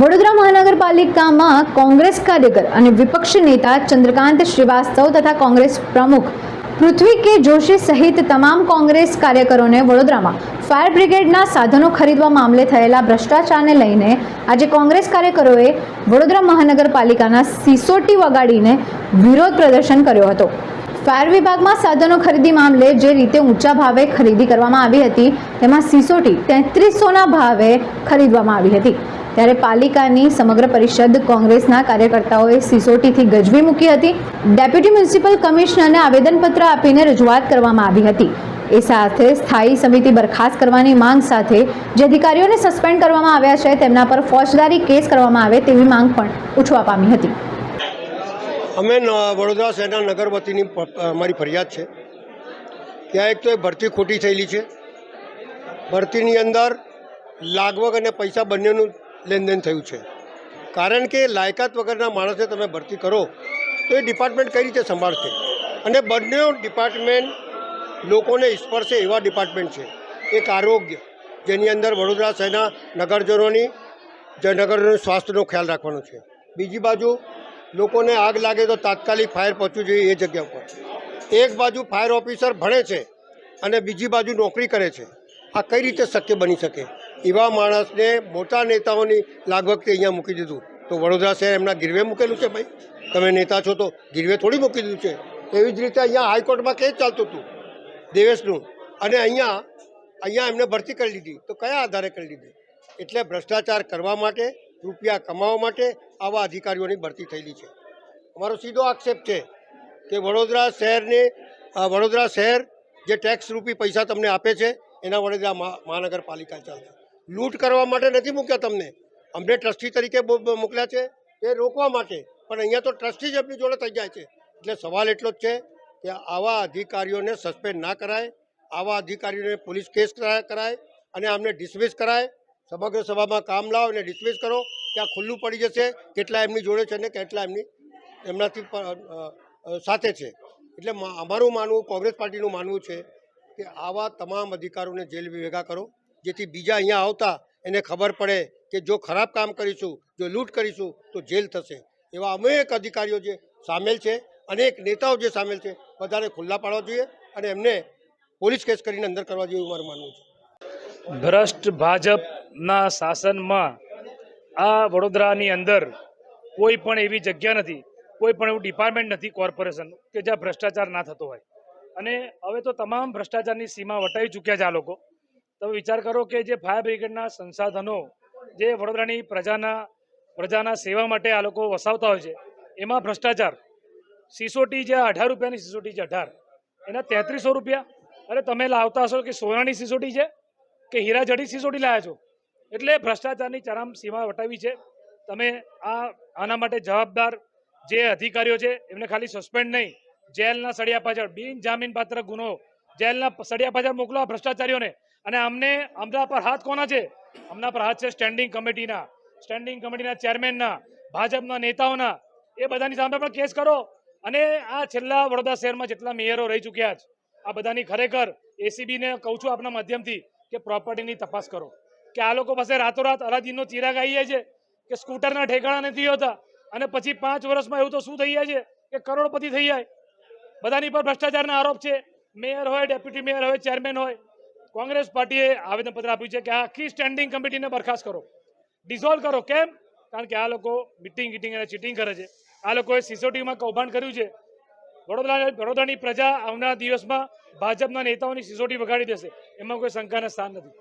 વડોદરા મહાનગરપાલિકામાં કોંગ્રેસ કાર્યકર અને વિપક્ષ નેતા ચંદ્રકાંત શ્રીવાસ્તવ તથા કોંગ્રેસ પ્રમુખ પૃથ્વી કે જોશી સહિત તમામ કોંગ્રેસ કાર્યકરોને વડોદરામાં ફાયર બ્રિગેડના સાધનો ખરીદવા મામલે થયેલા ભ્રષ્ટાચારને લઈને આજે કોંગ્રેસ કાર્યકરોએ વડોદરા મહાનગરપાલિકાના સિસોટી વગાડીને વિરોધ પ્રદર્શન કર્યો હતો. ફાયર વિભાગમાં સાધનો ખરીદી મામલે જે રીતે ઊંચા ભાવે ખરીદી કરવામાં આવી હતી, તેમાં સિસોટી તેત્રીસોના ભાવે ખરીદવામાં આવી હતી. ત્યારે પાલિકાની સમગ્ર પરિષદ કોંગ્રેસના કાર્યકર્તાઓએ સિસોટીથી ગજવી મૂકી હતી. ડેપ્યુટી મ્યુનિસિપલ કમિશનરને આવેદનપત્ર આપીને રજૂઆત કરવામાં આવી હતી. એ સાથે સ્થાયી સમિતિ બરખાસ્ત કરવાની માંગ સાથે જે અધિકારીઓને સસ્પેન્ડ કરવામાં આવ્યા છે, તેમના પર ફોજદારી કેસ કરવામાં આવે તેવી માંગ પણ ઉઠવા પામી હતી. અમે વડોદરા શહેરના નગર વતીની અમારી ફરિયાદ છે. ત્યાં એક તો એ ભરતી ખોટી થયેલી છે. ભરતીની અંદર લાગવગ અને પૈસા બંનેનું લેનદેન થયું છે. કારણ કે લાયકાત વગરના માણસને તમે ભરતી કરો, તો એ ડિપાર્ટમેન્ટ કઈ રીતે સંભાળશે? અને બંને ડિપાર્ટમેન્ટ લોકોને સ્પર્શે એવા ડિપાર્ટમેન્ટ છે. એક આરોગ્ય, જેની અંદર વડોદરા શહેરના નગરજનોની નગરજનો સ્વાસ્થ્યનો ખ્યાલ રાખવાનો છે. બીજી બાજુ, લોકોને આગ લાગે તો તાત્કાલિક ફાયર પહોંચવું જોઈએ એ જગ્યા ઉપર. એક બાજુ ફાયર ઓફિસર ભણે છે અને બીજી બાજુ નોકરી કરે છે. આ કઈ રીતે શક્ય બની શકે? એવા માણસને મોટા નેતાઓની લાગવગથી અહીંયા મૂકી દીધું. તો વડોદરા શહેર એમના ગીરવે મૂકેલું છે ભાઈ? તમે નેતા છો તો ગીરવે થોડી મૂકી દીધું છે. એવી જ રીતે અહીંયા હાઈકોર્ટમાં કેસ ચાલતું હતું, દેવેશનું. અને અહીંયા અહીંયા એમને ભરતી કરી લીધી. તો કયા આધારે કરી લીધી? એટલે ભ્રષ્ટાચાર કરવા માટે, રૂપિયા કમાવા માટે આવા અધિકારીઓની ભરતી થયેલી છે. અમારો સીધો આક્ષેપ છે કે વડોદરા શહેરને વડોદરા શહેર જે ટેક્સ રૂપી પૈસા તમને આપે છે, એના વડોદરા મહા- મહાનગરપાલિકા ચાલશે. લૂંટ કરવા માટે નથી મૂક્યા તમને? અમને ટ્રસ્ટી તરીકે મોકલ્યા છે એ રોકવા માટે. પણ અહીંયા તો ટ્રસ્ટી જ એમની જોડે થઈ જાય છે. એટલે સવાલ એટલો જ છે કે આવા અધિકારીઓને સસ્પેન્ડ ના કરાય, આવા અધિકારીઓને પોલીસ કેસ કરાય અને આમને ડિસમિસ કરાય. સમગ્ર સભામાં કામ લાવો અને ડિસમિસ કરો. ત્યાં ખુલ્લું પડી જશે કેટલા એમની જોડે છે ને કેટલા એમની એમનાથી સાથે છે. એટલે અમારું માનવું, કોંગ્રેસ પાર્ટીનું માનવું છે કે આવા તમામ અધિકારોને જેલ ભેગા કરો. જેથી બીજા અહીંયા આવતા એને ખબર પડે કે જો ખરાબ કામ કરીશું, જો લૂંટ કરીશું, તો જેલ થશે. એવા અનેક અધિકારીઓ જે સામેલ છે, અનેક નેતાઓ જે સામેલ છે, બધાને ખુલ્લા પાડવા જોઈએ અને એમને પોલીસ કેસ કરીને અંદર કરવા જોઈએ એવું મારું માનવું છે. ભ્રષ્ટ ભાજપના શાસનમાં આ વડોદરાની અંદર કોઈ પણ એવી જગ્યા નથી, કોઈ પણ એવું ડિપાર્ટમેન્ટ નથી કોર્પોરેશન કે જ્યાં ભ્રષ્ટાચાર ના થતો હોય. અને હવે તો તમામ ભ્રષ્ટાચારની સીમા વટાવી ચૂક્યા છે આ લોકો. તમે વિચાર કરો કે જે ફાયર બ્રિગેડના સંસાધનો, જે વડોદરાની પ્રજાના પ્રજાના સેવા માટે આ લોકો વસાવતા હોય છે, એમાં ભ્રષ્ટાચાર. સિસોટી જે અઢાર રૂપિયાની સિસોટી છે, અઢાર. એના તેત્રીસો રૂપિયા. અરે તમે લાવતા હશો કે સોનાની સિસોટી છે? કે હીરા જડી સિસોટી લાયા છો? એટલે ભ્રષ્ટાચારની ચરમ સીમા વટાવી છે. તમે આ, આના માટે જવાબદાર જે અધિકારીઓ છે, એમને ખાલી સસ્પેન્ડ નહીં, જેલના સળિયા પાછળ બિન જામીન પાત્ર ગુનો જેલના સળિયા પાછળ મોકલો ભ્રષ્ટાચારીઓને. અને અમને અમદા પર હાથ કોના છે? અમના પર હાથ છે સ્ટેન્ડિંગ કમિટીના સ્ટેન્ડિંગ કમિટીના ચેરમેનના ભાજપના નેતાઓના. એ બધાની સામે પણ કેસ કરો. અને આ છેલ્લા વડોદરા શહેરમાં જેટલા મેયરો રહી ચૂક્યા છે, આ બધાની ખરેખર એસીબીને કહું છું આપના માધ્યમથી કે પ્રોપર્ટીની તપાસ કરો. કે આ લોકો પાસે રાતોરાત અલાદીનનો ચિરાગ આવી જાય છે, કે સ્કૂટરના ઠેકાણા નથી હોતા, અને પછી પાંચ વર્ષમાં એવું તો શું થઈ જાય છે? કે કરોડપતિ થઈ જાય. બધાની પર ભ્રષ્ટાચારના આરોપ છે. મેયર હોય, ડેપ્યુટી મેયર હોય, ચેરમેન હોય, કોંગ્રેસ પાર્ટીએ આવેદનપત્ર આપ્યું છે કે આ આખી સ્ટેન્ડિંગ કમિટીને બરખાસ્ત કરો. ડિઝોલ્વ કરો. કેમ? કારણ કે આ લોકો મિટિંગ ગીટિંગ અને ચીટિંગ કરે છે. આ લોકોએ સિસોટીમાં કૌભાંડ કર્યું છે. વડોદરા, વડોદરાની પ્રજા આવનારા દિવસમાં ભાજપના નેતાઓની સિસોટી વગાડી દેશે. એમાં કોઈ શંકાના સ્થાન નથી.